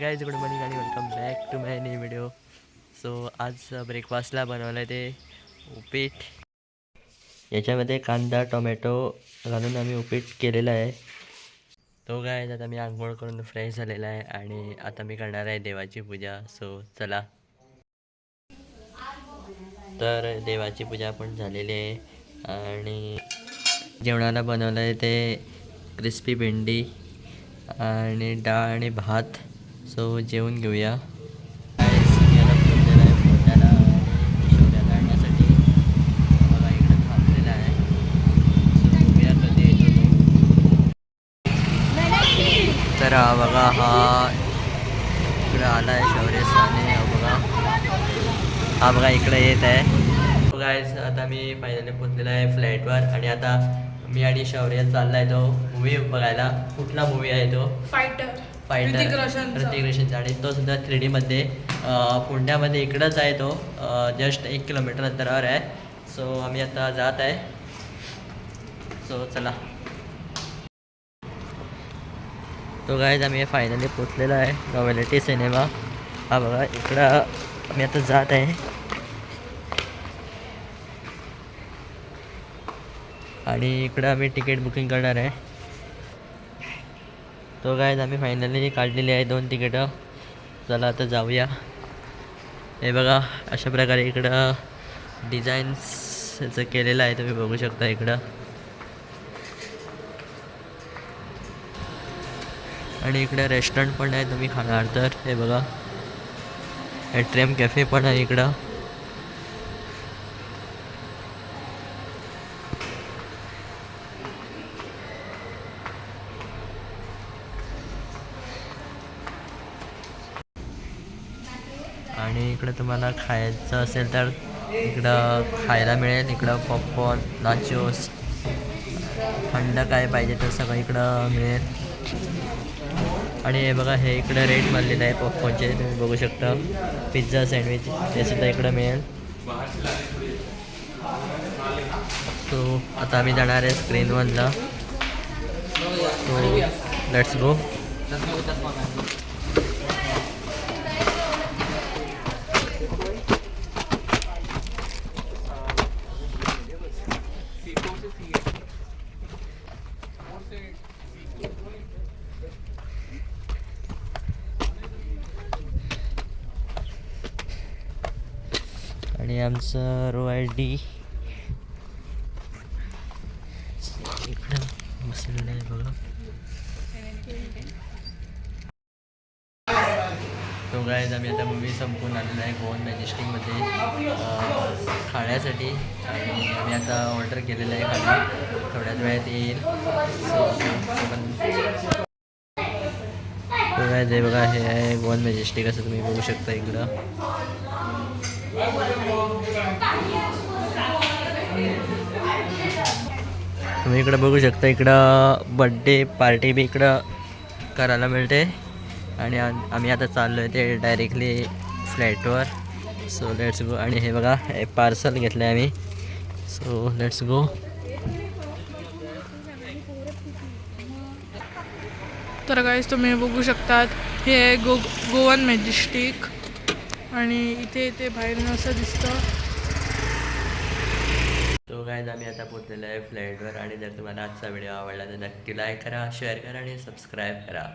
काय good morning आणि welcome back to my new video so आज ब्रेकफास्टला बनवलं आहे ते उपीट. याच्यामध्ये कांदा टोमॅटो घालून आम्ही उपीट केलेलं आहे. तो काय आता मी आंघोळ करून फ्रेश झालेला आहे आणि आता मी करणार आहे देवाची पूजा. सो चला. तर देवाची पूजा पण झालेली आहे आणि जेवणाला बनवलं आहे ते क्रिस्पी भेंडी आणि डाळ आणि भात. सो जेवून घेऊया. काढण्यासाठी बघा थांबलेला आहे. तर हा बघा हा इकडे आला आहे शौर्यस्थानी हा बघा. हा बघा इकडे येत आहे. बघा आता मी फायनली पोचलेला आहे फ्लॅटवर आणि आता मी आणि शौर्य चाललाय तो मूवी बघायला. कुठला मूवी आहे तो? फायटर फायटर ऋतिक रोशनचा. आणि तो सुद्धा थ्री डीमध्ये पुण्यामध्ये इकडंच आहे तो. जस्ट एक किलोमीटर अंतरावर आहे. सो आम्ही आता जात आहे. सो चला. तो गायज आम्ही फायनली पोचलेला आहे. नॉवेलिटी सिनेमा हा बघा इकडं आम्ही आता जात आहे. आणि इकडं आम्ही तिकीट बुकिंग करणार आहे. तो काय आम्ही फायनली काढलेली आहे दोन तिकीटं चला आता जाऊया. हे बघा अशा प्रकारे इकडं डिझाईन्सचं केलेलं आहे तुम्ही बघू शकता इकडं. आणि इकडे रेस्टॉरंट पण आहे तुम्ही खाणार. तर हे बघा एट्रियम कॅफे पण आहे इकडं. आणि इकडं तुम्हाला खायचं असेल तर इकडं खायला मिळेल. इकडं पॉपकॉर्न नाचोस थंड काय पाहिजे तर सगळं इकडं मिळेल. आणि हे बघा हे इकडं रेट मारलेलं आहे पॉपकॉर्नचे तुम्ही बघू शकता. पिझ्झा सँडविच हे सुद्धा इकडं मिळेल. सो आता आम्ही जाणार आहे स्क्रीन वनला सो लेट्स गो आणि आमचं रो आय डी. इकडं बसलेलं आहे बघा. तो आम्ही आता मूवी संपून आलेला आहे गोवन मॅजेस्टिकमध्ये खाण्यासाठी. आणि आम्ही आता ऑर्डर केलेलं आहे खाणं. थोड्याच वेळात येईल. पण काय बघा हे आहे गोवन मॅजेस्टिक असं तुम्ही बघू शकता इकडं. तुम्ही इकडं बघू शकता इकडं बड्डे पार्टी बी इकडं करायला मिळते. आणि आम- आम्ही आता चाललो आहे ते डायरेक्टली फ्लॅटवर सो लेट्स गो आणि हे बघा हे पार्सल घेतलं आहे आम्ही. सो लेट्स गो तर गाईज तुम्ही बघू शकतात हे आहे गो गोवन मॅजेस्टिक. आणि इथे इथे बाहेरनं असं दिसतं. तो काय आम्ही आता पोचलेलो आहे फ्लॅटवर आणि जर तुम्हाला आजचा व्हिडिओ आवडला तर नक्की लाईक करा शेअर करा आणि सबस्क्राईब करा.